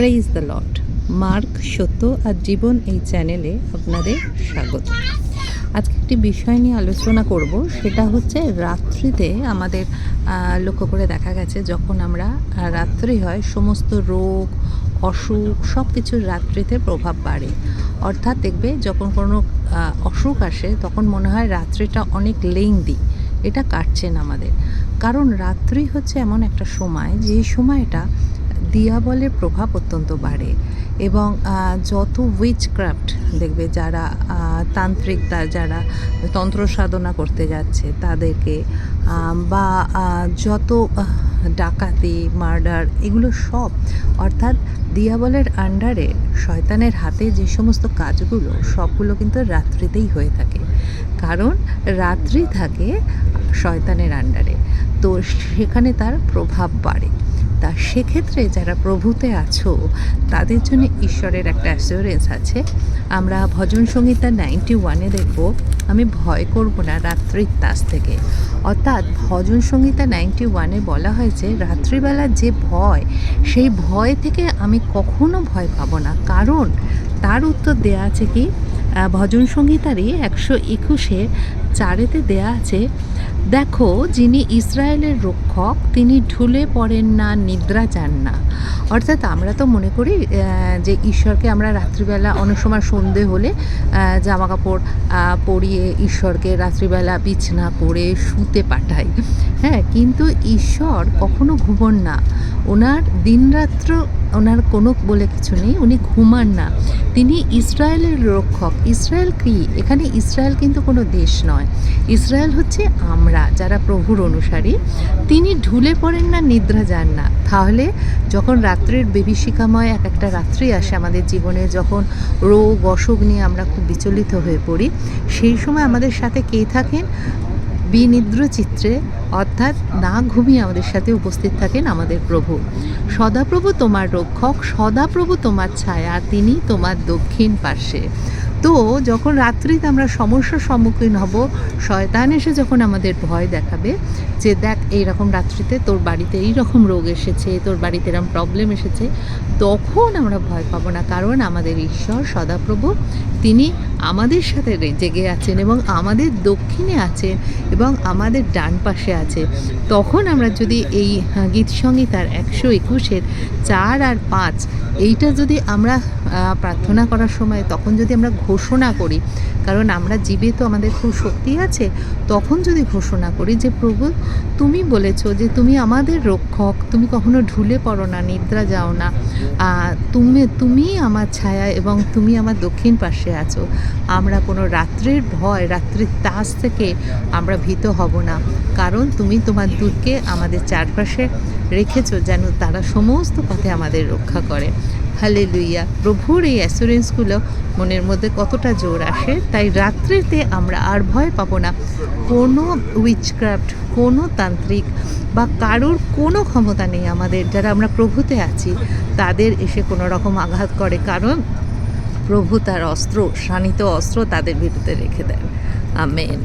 Praise the lot mark সত্য আর জীবন এই চ্যানেলে আপনাদের স্বাগত। আজকে একটি বিষয় নিয়ে আলোচনা করব, সেটা হচ্ছে রাত্রিতে আমাদের লক্ষ্য করে দেখা গেছে যখন আমরা রাত্রি হয়, সমস্ত রোগ, অসুখ সব কিছুর রাত্রিতে প্রভাব বাড়ে। অর্থাৎ দেখবে যখন কোনো অসুখ আসে, তখন মনে হয় রাত্রিটা অনেক লেংদি এটা কাটছে না আমাদের। কারণ রাত্রি হচ্ছে এমন একটা সময়, যে সময়টা দিয়াবলের প্রভাব অত্যন্ত বাড়ে এবং যত উইচক্রাফট দেখবে যারা তান্ত্রিক তা, যারা তন্ত্র সাধনা করতে যাচ্ছে তাদেরকে বা যত ডাকাতি, মার্ডার এগুলো সব অর্থাৎ দিয়াবলের আন্ডারে শয়তানের হাতে যে সমস্ত কাজগুলো সবগুলো কিন্তু রাত্রিতেই হয়ে থাকে। কারণ রাত্রি থাকে শয়তানের আন্ডারে। তো সেখানে তার প্রভাব বাড়ে। তা সেক্ষেত্রে যারা প্রভুতে আছো, তাদের জন্য ঈশ্বরের একটা অ্যাসিওরেন্স আছে। আমরা ভজন সংহিতা নাইনটি ওয়ানে দেখব, আমি ভয় করব না রাত্রির তাস থেকে। অর্থাৎ ভজন সংহিতা নাইনটি ওয়ানে বলা হয়েছে রাত্রিবেলার যে ভয়, সেই ভয় থেকে আমি কখনো ভয় পাবো না। কারণ তার উত্তর দেয়া আছে কি? ভজন সংহিতারই একশো একুশে চারেতে দেয়া আছে, দেখো, যিনি ইসরায়েলের রক্ষক, তিনি ঢুলে পড়েন না, নিদ্রা যান না। অর্থাৎ আমরা তো মনে করি যে ঈশ্বরকে আমরা রাত্রিবেলা অনেক সময় সন্ধে হলে জামা কাপড় পরিয়ে ঈশ্বরকে রাত্রিবেলা বিছনা করে শুতে পাঠাই। হ্যাঁ কিন্তু ঈশ্বর কখনো ঘুমন না। ওনার দিনরাত্র ওনার কোনো বলে কিছু নেই, উনি ঘুমান না। তিনি ইসরায়েলের রক্ষক। ইসরায়েল কি? এখানে ইসরায়েল কিন্তু কোনো দেশ নয়। ইসরায়েল হচ্ছে আমরা, যারা প্রভুর অনুসারী। তিনি ঢুলে পড়েন না, নিদ্রা যান না। তাহলে যখন রাত্রির বিভীষিকাময় এক একটা রাত্রি আসে আমাদের জীবনে, যখন রোগ, অসুখ নিয়ে আমরা খুব বিচলিত হয়ে পড়ি, সেই সময় আমাদের সাথে কে থাকেন? বিনিদ্র চিত্রে, অর্থাৎ না ঘুমিয়ে আমাদের সাথে উপস্থিত থাকেন আমাদের প্রভু। সদাপ্রভু তোমার রক্ষক, সদাপ্রভু তোমার ছায়া তিনি তোমার দক্ষিণ পার্শ্বে। তো যখন রাত্রিতে আমরা সমস্যার সম্মুখীন হব, শয়তান এসে যখন আমাদের ভয় দেখাবে যে, দেখ, এইরকম রাত্রিতে তোর বাড়িতে এই রকম রোগ এসেছে, তোর বাড়িতে এরকম প্রবলেম এসেছে, তখন আমরা ভয় পাবো না। কারণ আমাদের ঈশ্বর সদাপ্রভু, তিনি আমাদের সাথে জেগে আছেন এবং আমাদের দক্ষিণে আছেন এবং আমাদের ডান পাশে আছে। তখন আমরা যদি এই গীত সংহিতার একশো একুশের চার আর পাঁচ, এইটা যদি আমরা প্রার্থনা করার সময় তখন যদি আমরা ঘোষণা করি, কারণ আমরা জীবে তো আমাদের খুব শক্তি আছে, তখন যদি ঘোষণা করি যে, প্রভু, তুমি বলেছ যে, তুমি আমাদের রক্ষক, তুমি কখনো ঢুলে পড়ো না, নিদ্রা যাও না তুমি তুমি আমার ছায়া এবং তুমি আমার দক্ষিণ পাশে আছো। আমরা কোনো রাত্রির ভয়, রাত্রির তাস থেকে আমরা ভীত হব না। কারণ তুমি তোমার দূতকে আমাদের চারপাশে রেখেছো, যেন তারা সমস্ত পথে আমাদের রক্ষা করে। হালে লুইয়া প্রভুর এই অ্যাসুরেন্সগুলো মনের মধ্যে কতটা জোর আসে, তাই রাত্রিতে আমরা আর ভয় পাবো না। কোনো উইচক্রাফট কোনো তান্ত্রিক বা কারোর কোনো ক্ষমতা নেই আমাদের, যারা আমরা প্রভুতে আছি। তাদের এসে কোনো রকম আঘাত করে, কারণ প্রভু তার অস্ত্র, শানিত অস্ত্র তাদের বিরুদ্ধে রেখে দেন। আমেন।